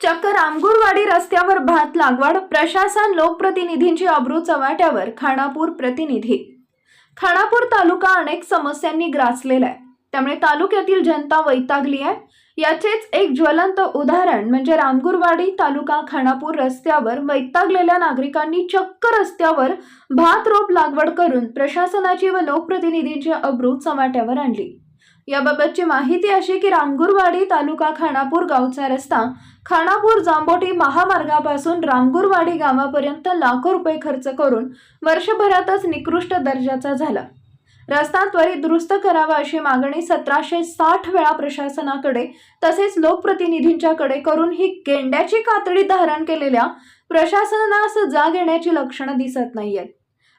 चक्क रामगुरवाडी रस्त्यावर भात लागवड प्रशासन लोकप्रतिनिधींची अब्रू चव्हाट्यावर खानापूर प्रतिनिधी. खानापूर तालुका अनेक समस्यांनी ग्रासलेला आहे. त्यामुळे तालुक्यातील जनता वैतागली आहे. याचेच एक ज्वलंत उदाहरण म्हणजे रामगुरवाडी तालुका खानापूर रस्त्यावर वैतागलेल्या नागरिकांनी चक्क रस्त्यावर भात रोप लागवड करून प्रशासनाची व लोकप्रतिनिधींची अब्रू चव्हाट्यावर आणली. याबाबतची माहिती अशी की रामगुरवाडी तालुका खानापूर गावचा रस्ता खानापूर जांबोटी महामार्गापासून रामगुरवाडी गावापर्यंत लाखो रुपये खर्च करून वर्षभरातच निकृष्ट दर्जाचा झाला. रस्ता त्वरित दुरुस्त करावा अशी मागणी सतराशे साठ वेळा प्रशासनाकडे तसेच लोकप्रतिनिधींच्याकडे करून ही गेंड्याची कातडी धारण केलेल्या प्रशासनास जाग येण्याची लक्षणं दिसत नाहीयेत.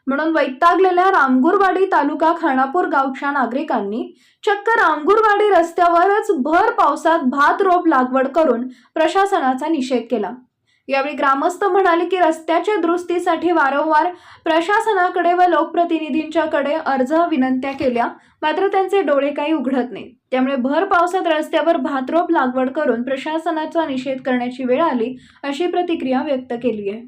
म्हणून वैतागलेल्या रामगुरवाडी तालुका खानापूर गावच्या नागरिकांनी चक्क रामगुरवाडी रस्त्यावरच भर पावसात भात रोप लागवड करून प्रशासनाचा निषेध केला. यावेळी ग्रामस्थ म्हणाले की रस्त्याच्या दुरुस्तीसाठी वारंवार प्रशासनाकडे व लोकप्रतिनिधींच्याकडे अर्ज विनंत्या केल्या मात्र त्यांचे डोळे काही उघडत नाहीत त्यामुळे भर पावसात रस्त्यावर भातरोप लागवड करून प्रशासनाचा निषेध करण्याची वेळ आली अशी प्रतिक्रिया व्यक्त केली आहे.